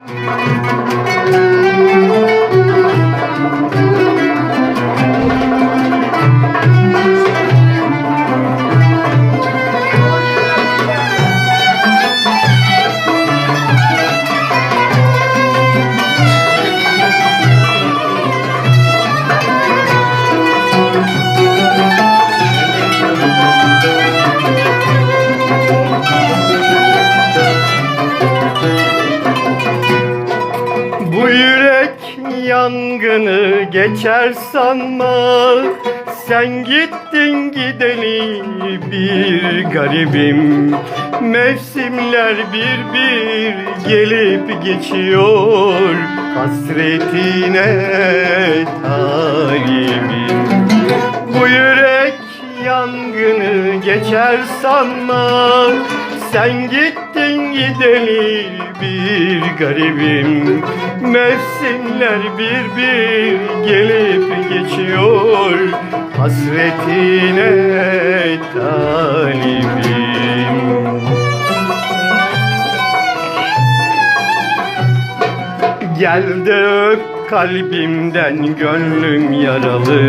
Bu yangını geçer sanma Sen gittin gideli bir garibim. Mevsimler bir bir gelip geçiyor. Hasretine talibim Bu yürek yangını geçer sanma Sen gittin gideli bir garibim. Mevsimler bir bir gelip geçiyor. Hasretine talibim. Gel de öp kalbimden gönlüm yaralı.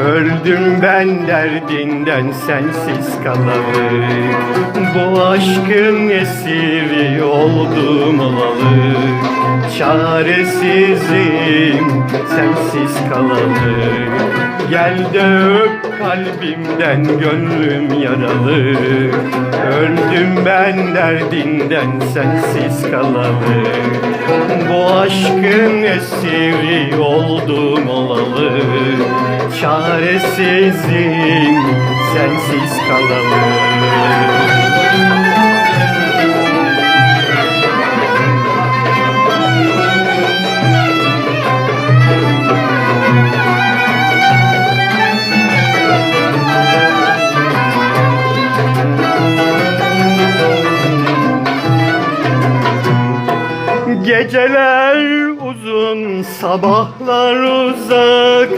Öldüm ben derdinden sensiz kalalı Bu aşkın esiri oldum olalı Çaresizim sensiz kalalı. Gel de öp kalbimden gönlüm yaralı. Öldüm ben derdinden sensiz kalalı. Bu aşkın esiri oldum olalı Çaresizim sensiz kalalı Geceler uzun, sabahlar uzak.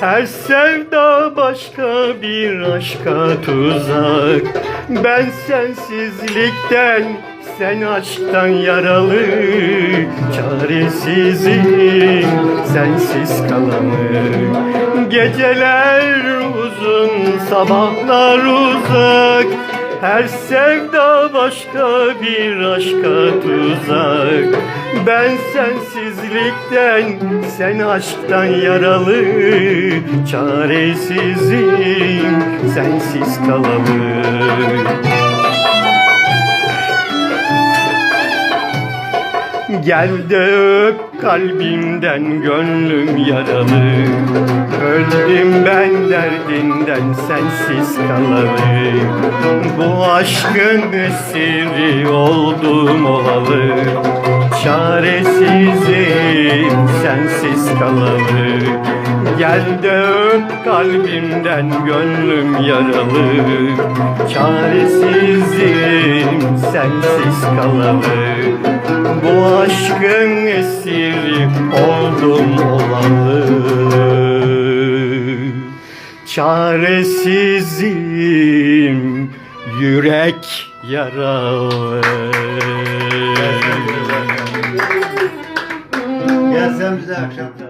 Ters sevda başka bir aşka tuzak. Ben sensizlikten, sen aşktan yaralı. Çaresizim, sensiz kalanı. Geceler uzun, sabahlar uzak her sevda başka bir aşka tuzak. Ben sensizlikten, sen aşktan yaralı Çaresizim, sensiz kalalı Gel de öp kalbimden gönlüm yaralı Öldüm ben derdinden sensiz kalalı Bu aşkın esiri oldum olalı. Çaresizim sensiz kalalı Gel de öp kalbimden gönlüm yaralı. Çaresizim sensiz kalalı Bu aşkın esiri oldum olalı Çaresizim yürek yaralı Gel sen bize akşam.